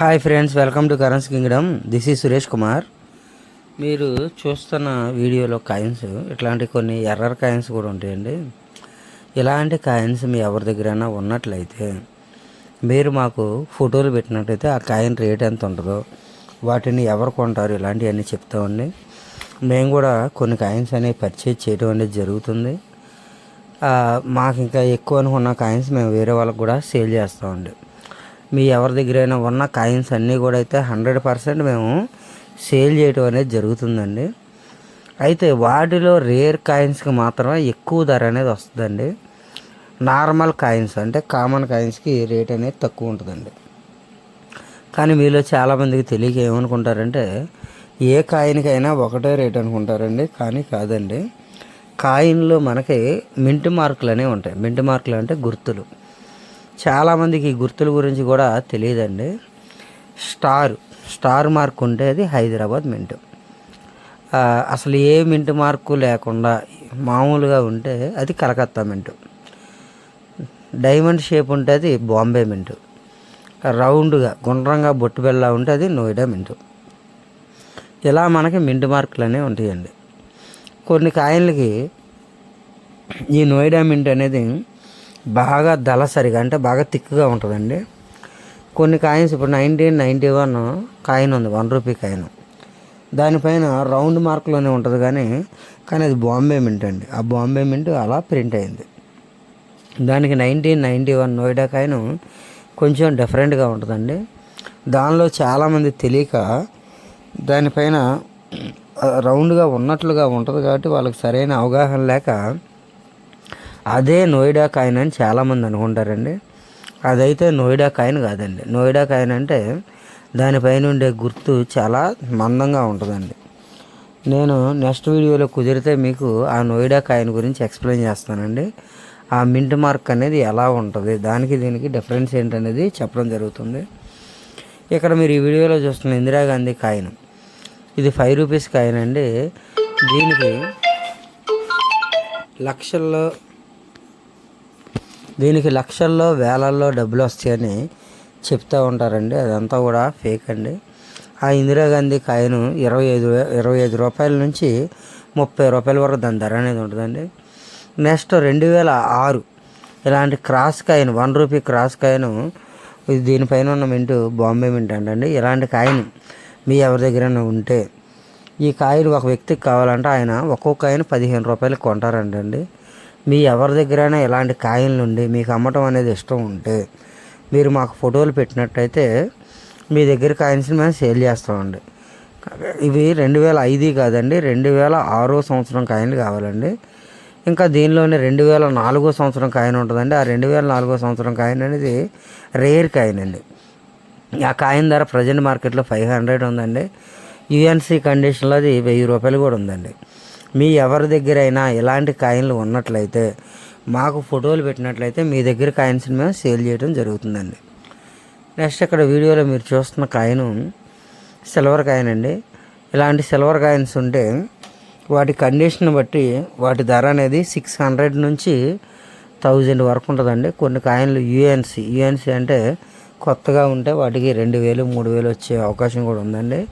Hi friends welcome to currency kingdom this is Suresh Kumar మీరు చూస్తున్న వీడియోలో coins ఇట్లాంటి కొన్ని ఎర్రర్ కాయిన్స్ కూడా ఉంటాయండి. ఇలాంటి కాయిన్స్ మీ ఎవరి దగ్గరైనా ఉన్నట్లయితే మీరు మాకు ఫోటోలు పెట్టినట్టయితే ఆ కాయిన్ రేట్ ఎంత ఉంటుందో వాటిని ఎవరు కొంటారు ఇలాంటివన్నీ చెప్తామండి మేము కూడా కొన్ని కాయిన్స్ అనేవి పర్చేజ్ చేయడం అనేది జరుగుతుంది. మాకు ఇంకా ఎక్కువ అనుకున్న కాయిన్స్ మేము వేరే వాళ్ళకి కూడా సేల్ చేస్తామండి మీ ఎవరి దగ్గరైనా ఉన్న కాయిన్స్ అన్నీ కూడా అయితే హండ్రెడ్ పర్సెంట్ మేము సేల్ చేయడం అనేది జరుగుతుందండి. అయితే వాటిలో రేర్ కాయిన్స్కి మాత్రమే ఎక్కువ ధర అనేది వస్తుందండి. నార్మల్ కాయిన్స్ అంటే కామన్ కాయిన్స్కి రేట్ అనేది తక్కువ ఉంటుందండి. కానీ మీలో చాలామందికి తెలియక ఏమనుకుంటారంటే ఏ కాయిన్కైనా ఒకటే రేట్ అనుకుంటారండి. కానీ కాదండి. కాయిన్లో మనకి మింట్ మార్కులు అనేవి ఉంటాయి. మింట్ మార్కులు అంటే గుర్తులు. చాలామందికి ఈ గుర్తుల గురించి కూడా తెలియదండి. స్టార్ స్టార్ మార్క్ ఉంటే అది హైదరాబాద్ మింట్. అసలు ఏ మింట్ మార్కు లేకుండా మామూలుగా ఉంటే అది కలకత్తా మింటు. డైమండ్ షేప్ ఉంటే అది బాంబే మింటు. రౌండ్గా గుండ్రంగా బొట్టు బెల్లా ఉంటే అది నోయిడా మింటు. ఇలా మనకి మింట్ మార్కులు అనేవి ఉంటాయండి. కొన్ని కాయిన్లకి ఈ నోయిడా మింట్ అనేది బాగా దళసరిగా అంటే బాగా థిక్గా ఉంటుందండి. కొన్ని కాయిన్స్ ఇప్పుడు నైన్టీన్ నైంటీ వన్ కాయిన్ ఉంది వన్ రూపీ కాయిన్. దానిపైన రౌండ్ మార్కులోనే ఉంటుంది కానీ కానీ అది బాంబే మింట్ అండి. ఆ బాంబే మింట్ అలా ప్రింట్ అయింది. దానికి nineteen ninety one Noida coin కొంచెం డిఫరెంట్గా ఉంటుందండి. దానిలో చాలామంది తెలియక దానిపైన రౌండ్గా ఉన్నట్లుగా ఉంటుంది కాబట్టి వాళ్ళకి సరైన అవగాహన లేక అదే నోయిడా కాయిన్ అని చాలామంది అనుకుంటారండి. అదైతే నోయిడా కాయిన్ కాదండి. నోయిడా కాయిన్ అంటే దానిపైన ఉండే గుర్తు చాలా మందంగా ఉంటుందండి. నేను నెక్స్ట్ వీడియోలో కుదిరితే మీకు ఆ నోయిడా కాయిన్ గురించి ఎక్స్ప్లెయిన్ చేస్తానండి. ఆ మింట్ మార్క్ అనేది ఎలా ఉంటుంది? దానికి దీనికి డిఫరెన్స్ ఏంటనేది చెప్పడం జరుగుతుంది. ఇక్కడ మీరు ఈ వీడియోలో చూస్తున్న ఇందిరాగాంధీ కాయిన్. ఇది ఫైవ్ రూపీస్ కాయిన్ అండి. దీనికి లక్షల్లో దీనికి లక్షల్లో వేలల్లో డబ్బులు వస్తాయని చెప్తూ ఉంటారండి. అదంతా కూడా ఫేక్ అండి. ఆ ఇందిరాగాంధీ కాయను ఇరవై ఐదు వే- ఇరవై ఐదు రూపాయల నుంచి ముప్పై రూపాయల వరకు దాని ధర అనేది ఉంటుందండి. నెక్స్ట్ రెండు వేల ఆరు ఇలాంటి cross coin one rupee cross coin దీనిపైన ఉన్న మింటు బాంబే మింట్ అండి ఇలాంటి కాయిన్ మీ ఎవరి దగ్గరైనా ఉంటే ఈ కాయిన్ ఒక వ్యక్తికి కావాలంటే ఆయన ఒక్కొక్క కాయిన్ పదిహేను రూపాయలు కొంటారంటండి. మీ ఎవరి దగ్గరైనా ఇలాంటి కాయిన్లు ఉండి మీకు అమ్మటం అనేది ఇష్టం ఉంటే మీరు మాకు ఫోటోలు పెట్టినట్టయితే మీ దగ్గర కాయిన్స్ని మేము సేల్ చేస్తామండి. ఇవి రెండు వేల ఐదు కాదండి రెండు వేల ఆరో సంవత్సరం కాయిన్లు కావాలండి. ఇంకా దీనిలోనే రెండు వేల నాలుగో సంవత్సరం కాయిన్ ఉంటుందండి. ఆ రెండు వేల నాలుగో సంవత్సరం కాయిన్ అనేది రేర్ కాయిన్ అండి ఆ కాయిన్ ధర ప్రజెంట్ మార్కెట్లో ఫైవ్ హండ్రెడ్ ఉందండి. యుఎన్సీ కండిషన్లో అది వెయ్యి రూపాయలు కూడా ఉందండి. మీ ఎవరి దగ్గర అయినా ఇలాంటి కాయిన్లు ఉన్నట్లయితే మాకు ఫోటోలు పెట్టినట్లయితే మీ దగ్గర కాయిన్స్ని మేము సేల్ చేయడం జరుగుతుందండి. నెక్స్ట్ ఇక్కడ వీడియోలో మీరు చూస్తున్న కాయిన్ సిల్వర్ కాయిన్ అండి. ఇలాంటి సిల్వర్ కాయిన్స్ ఉంటే వాటి కండిషన్ బట్టి వాటి ధర అనేది సిక్స్ హండ్రెడ్ నుంచి థౌజండ్ వరకు ఉంటుందండి. కొన్ని కాయిన్లు యుఎన్సి యుఎన్సి అంటే కొత్తగా ఉంటే వాటికి రెండు వేలు మూడు వేలు వచ్చే అవకాశం కూడా ఉందండి.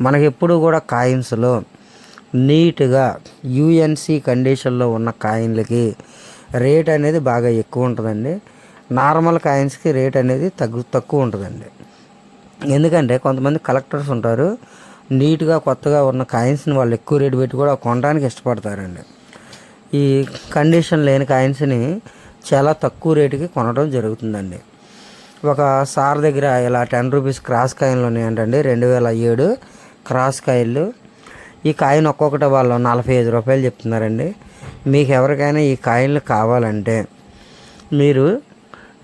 మనకి ఎప్పుడు కూడా కాయిన్స్లో నీట్గా యుఎన్సి కండిషన్లో ఉన్న కాయిన్లకి రేట్ అనేది బాగా ఎక్కువ ఉంటుందండి. నార్మల్ కాయిన్స్కి రేట్ అనేది తగ్గు తక్కువ ఉంటుందండి. ఎందుకంటే కొంతమంది కలెక్టర్స్ ఉంటారు నీట్గా కొత్తగా ఉన్న కాయిన్స్ని వాళ్ళు ఎక్కువ రేటు పెట్టి కూడా కొనడానికి ఇష్టపడతారండి. ఈ కండిషన్ లేని కాయిన్స్ని చాలా తక్కువ రేటుకి కొనడం జరుగుతుందండి. ఒక సార్ దగ్గర ఇలా టెన్ రూపీస్ క్రాస్ కాయిన్లు ఉన్నాయంటండి రెండు వేల ఏడు క్రాస్ కాయిన్లు. ఈ కాయిన్ ఒక్కొక్కటి వాళ్ళు నలభై ఐదు రూపాయలు చెప్తున్నారండి. మీకు ఎవరికైనా ఈ కాయిన్లు కావాలంటే మీరు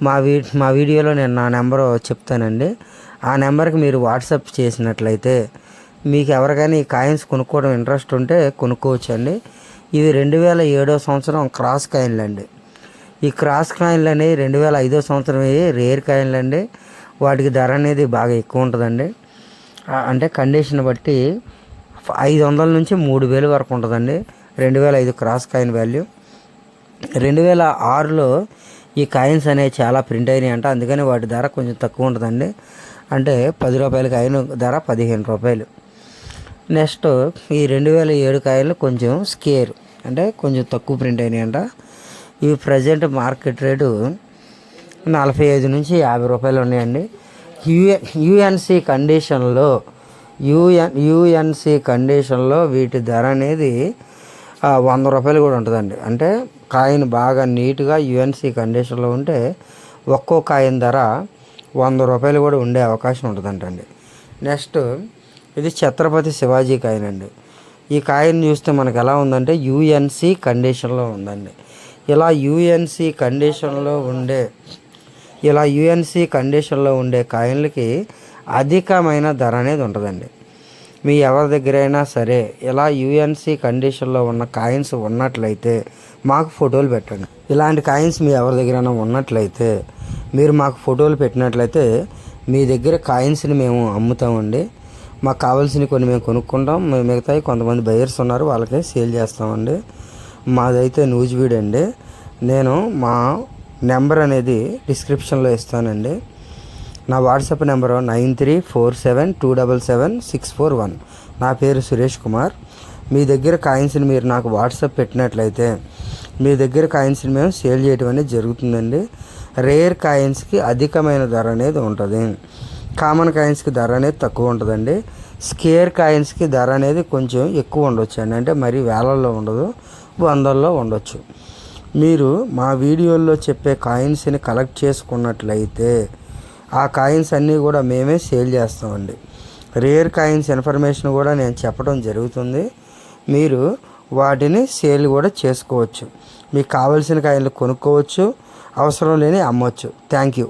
మా వీ మా వీడియోలో నేను నా నెంబర్ చెప్తానండి. ఆ నెంబర్కి మీరు వాట్సాప్ చేసినట్లయితే మీకు ఎవరికైనా ఈ కాయిన్స్ కొనుక్కోవడం ఇంట్రెస్ట్ ఉంటే కొనుక్కోవచ్చు అండి ఇవి రెండు వేల ఏడో సంవత్సరం క్రాస్ కాయిన్లు అండి ఈ క్రాస్ కాయిన్లు అనేవి రెండు వేల ఐదో సంవత్సరం రేర్ కాయిన్లు అండి వాటికి ధర అనేది బాగా ఎక్కువ ఉంటుందండి. అంటే కండిషన్ బట్టి ఐదు వందల నుంచి మూడు వేలు వరకు ఉంటుందండి. రెండు వేల ఐదు క్రాస్ కాయిన్ వాల్యూ. రెండు వేల ఆరులో ఈ కాయిన్స్ అనేవి చాలా ప్రింట్ అయినాయి అంట అందుకని వాటి ధర కొంచెం తక్కువ ఉంటుందండి. అంటే పది రూపాయల కాయిన్ ధర పదిహేను రూపాయలు. నెక్స్ట్ ఈ రెండు వేల ఏడు కాయలు కొంచెం స్కేర్ అంటే కొంచెం తక్కువ ప్రింట్ అయినాయంట. ఇవి ప్రజెంట్ మార్కెట్ రేటు నలభై ఐదు నుంచి యాభై రూపాయలు ఉన్నాయండి. యుఎ యుఎన్సి కండిషన్లో యుఎన్ యుఎన్సి కండిషన్లో వీటి ధర అనేది వంద రూపాయలు కూడా ఉంటుందండి. అంటే కాయిన్ బాగా నీట్గా యుఎన్సి కండిషన్లో ఉంటే ఒక్కో కాయిన్ ధర వంద రూపాయలు కూడా ఉండే అవకాశం ఉంటుందంటండి. నెక్స్ట్ ఇది ఛత్రపతి శివాజీ కాయిన్ అండి. ఈ కాయిన్ చూస్తే మనకు ఎలా ఉందంటే యుఎన్సి కండిషన్లో ఉందండి. ఇలా యుఎన్సి కండిషన్లో ఉండే ఇలా యుఎన్సి కండిషన్లో ఉండే కాయిన్లకి అధికమైన ధర అనేది ఉంటుందండి మీ ఎవరి దగ్గరైనా సరే ఇలా యుఎన్సి కండిషన్లో ఉన్న కాయిన్స్ ఉన్నట్లయితే మాకు ఫోటోలు పెట్టండి. ఇలాంటి కాయిన్స్ మీ ఎవరి దగ్గరైనా ఉన్నట్లయితే మీరు మాకు ఫోటోలు పెట్టినట్లయితే మీ దగ్గర కాయిన్స్ని మేము అమ్ముతామండి. మాకు కావాల్సినవి కొన్ని మేము కొనుక్కుంటాం. మేము మిగతాయి కొంతమంది బయర్స్ ఉన్నారు వాళ్ళకే సేల్ చేస్తామండి. మాదైతే నూజివీడ్ అండి నేను మా నెంబర్ అనేది డిస్క్రిప్షన్లో ఇస్తానండి. నా WhatsApp number nine three four seven two double seven six four one. నా పేరు సురేష్ కుమార్. మీ దగ్గర కాయిన్స్ని మీరు నాకు వాట్సాప్ పెట్టినట్లయితే మీ దగ్గర కాయిన్స్ని మేము సేల్ చేయడం అనేది జరుగుతుందండి. రేర్ కాయిన్స్కి అధికమైన ధర అనేది ఉంటుంది. కామన్ కాయిన్స్కి ధర అనేది తక్కువ ఉంటుందండి. స్కేర్ కాయిన్స్కి ధర అనేది కొంచెం ఎక్కువ ఉండొచ్చు అండి. అంటే మరీ వేలల్లో ఉండదు వందల్లో ఉండొచ్చు. మీరు మా వీడియోల్లో చెప్పే కాయిన్స్ని కలెక్ట్ చేసుకున్నట్లయితే ఆ కాయిన్స్ అన్నీ కూడా మేమే సేల్ చేస్తామండి. రేర్ కాయిన్స్ ఇన్ఫర్మేషన్ కూడా నేను చెప్పడం జరుగుతుంది. మీరు వాటిని సేల్ కూడా చేసుకోవచ్చు. మీకు కావలసిన కాయిన్లు కొనుక్కోవచ్చు. అవసరం లేని అమ్మవచ్చు థ్యాంక్ యూ.